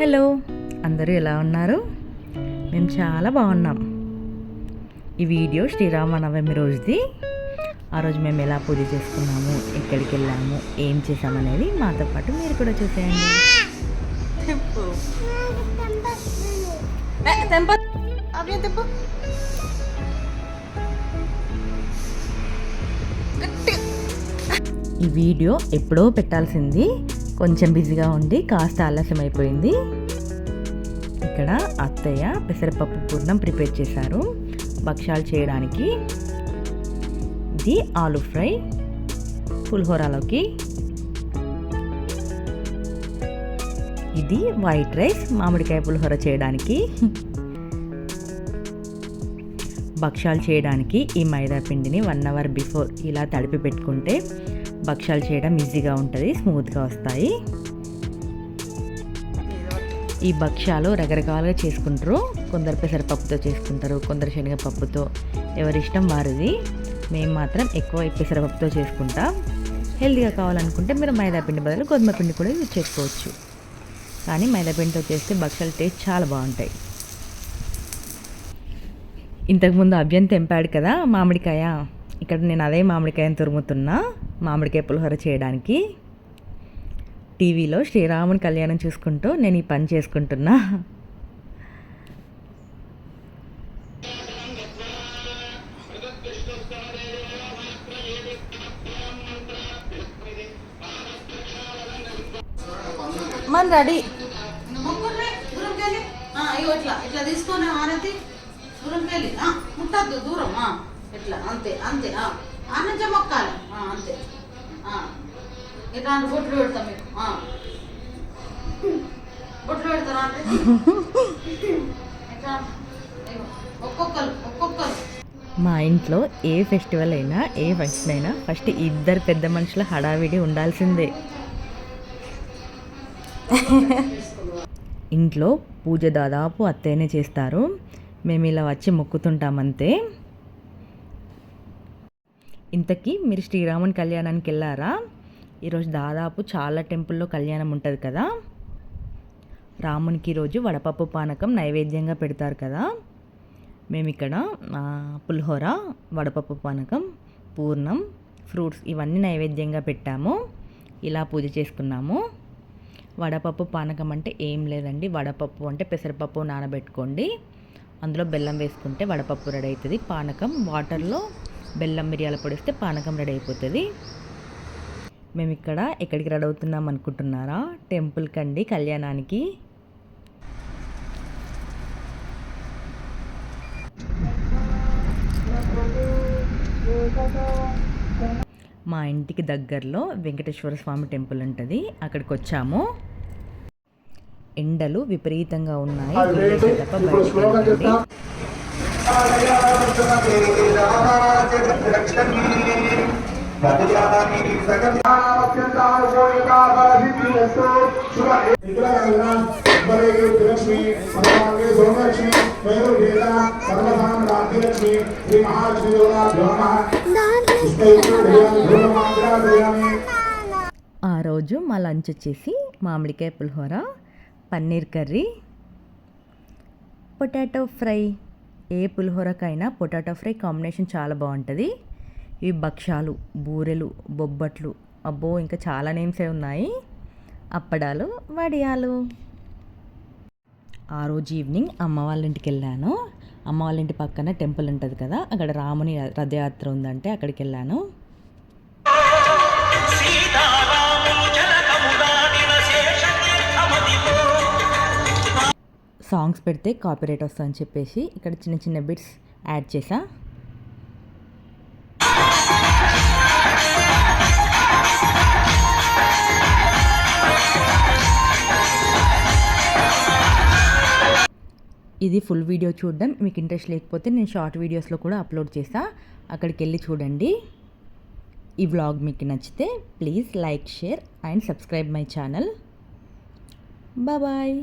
Hello. అందరూ ఎలా ఉన్నారు? మేము చాలా బాగున్నాం. ఈ వీడియో శ్రీరామనవమి రోజుది. ఆ రోజు మేము ఎలా పూజ చేసుకున్నాము ఎక్కడికి వెళ్ళాము ఏం చేసామనేది మాతో పాటు మీరు కూడా చూసేయండి. ఈ వీడియో ఎప్పుడో పెట్టాల్సింది కొంచెం బిజీగా ఉండి కాస్త ఆలస్యం అయిపోయింది ఇక్కడ అత్తయ్య పెసరపప్పు పూర్ణం ప్రిపేర్ చేశారు. భక్ష్యాలు చేయడానికి ఇది ఆలు ఫ్రై పులిహోరలోకి. ఇది వైట్ రైస్ మామిడికాయ పులిహోర చేయడానికి. భక్ష్యాలు చేయడానికి ఈ మైదా పిండిని వన్ అవర్ బిఫోర్ ఇలా తడిపి పెట్టుకుంటే భక్ష్యాలు చేయడం ఈజీగా ఉంటుంది స్మూత్గా వస్తాయి. ఈ భక్ష్యాలు రకరకాలుగా చేసుకుంటారు. కొందరు పెసరపప్పుతో చేసుకుంటారు కొందరు శనగపప్పుతో. ఎవరిష్టం వారిది. మేము మాత్రం ఎక్కువ పెసరపప్పుతో చేసుకుంటాం. హెల్తీగా కావాలనుకుంటే మీరు మైదా పిండి బదులు గోధుమ పిండి కూడా యూజ్ చేసుకోవచ్చు. కానీ మైదా పిండితో చేస్తే భక్ష్యాలు టేస్ట్ చాలా బాగుంటాయి. ఇంతకుముందు అభ్యం తెంపాడు కదా మామిడికాయ. ఇక్కడ నేను అదే మామిడికాయని తురుముతున్నా మామిడికాయ పులిహోర చేయడానికి. టీవీలో శ్రీరాముని కళ్యాణం చూసుకుంటూ నేను ఈ పని చేసుకుంటున్నా. మన రెడీ. ఇట్లా తీసుకొని దూరం వెళ్ళి. ఆ, ముట్టద్దు దూరం ఆ, ఇట్లా అంతే అంతే ఆనంద మొక్కాలి. అంతే. ఆ. ఇట్లా బొట్లు పెడతాం మీకు బొట్లు పెడతారా అంటే? ఇట్లా ఒక్కొక్కరు ఒక్కొక్కరు. మా ఇంట్లో ఏ ఫెస్టివల్ అయినా ఏ ఫంక్షన్ అయినా ఫస్ట్ ఇద్దరు పెద్ద మనుషుల హడావిడి ఉండాల్సిందే. ఇంట్లో పూజ దాదాపు అత్తయ్యనే చేస్తారు. మేము ఇలా వచ్చి మొక్కుతుంటామంతే. ఇంతకీ మీరు శ్రీరాముని కళ్యాణానికి వెళ్ళారా? ఈరోజు దాదాపు చాలా టెంపుల్లో కళ్యాణం ఉంటుంది కదా. రామునికి ఈరోజు వడపప్పు పానకం నైవేద్యంగా పెడతారు కదా. మేము ఇక్కడ పులిహోర వడపప్పు పానకం పూర్ణం ఫ్రూట్స్ ఇవన్నీ నైవేద్యంగా పెట్టాము. ఇలా పూజ చేసుకున్నాము. వడపప్పు పానకం అంటే ఏం లేదండి. వడపప్పు అంటే పెసరపప్పు నానబెట్టుకోండి. అందులో బెల్లం వేసుకుంటే వడపప్పు రెడీ అవుతుంది. పానకం వాటర్లో బెల్లం మిరియాల పొడి వేస్తే పానకం రెడీ అయిపోతుంది. మేము ఇక్కడ ఎక్కడికి రెడీ అవుతున్నాం అనుకుంటున్నారా? టెంపుల్కి అండి కళ్యాణానికి. మా ఇంటికి దగ్గరలో వెంకటేశ్వర స్వామి టెంపుల్ ఉంటుంది. అక్కడికి వచ్చాము ఎండలు విపరీతంగా ఉన్నాయి. ఆ రోజు మా లంచ్ వచ్చేసి మామిడికాయ pulihora paneer curry potato fry. ఏ పులిహోరకైనా పొటాటో ఫ్రై కాంబినేషన్ చాలా బాగుంటుంది. ఇవి భక్ష్యాలు బూరెలు బొబ్బట్లు. అబ్బో ఇంకా చాలా నేమ్సే ఉన్నాయి. అప్పడాలు వడియాలు. ఆ రోజు ఈవినింగ్ అమ్మ వాళ్ళ ఇంటికి వెళ్ళాను. అమ్మ వాళ్ళ ఇంటి పక్కన టెంపుల్ ఉంటుంది కదా అక్కడ రాముని రథయాత్ర ఉందంటే అక్కడికి వెళ్ళాను. సాంగ్స్ పెడితే కాపీరైట్ వస్తుందని చెప్పేసి ఇక్కడ చిన్న చిన్న బిట్స్ యాడ్ చేసా ఇది ఫుల్ వీడియో చూడడం. మీకు ఇంట్రెస్ట్ లేకపోతే నేను షార్ట్ వీడియోస్లో కూడా అప్లోడ్ చేసా అక్కడికి వెళ్ళి చూడండి. ఈ వ్లాగ్ మీకు నచ్చితే please like share and subscribe my channel. Bye.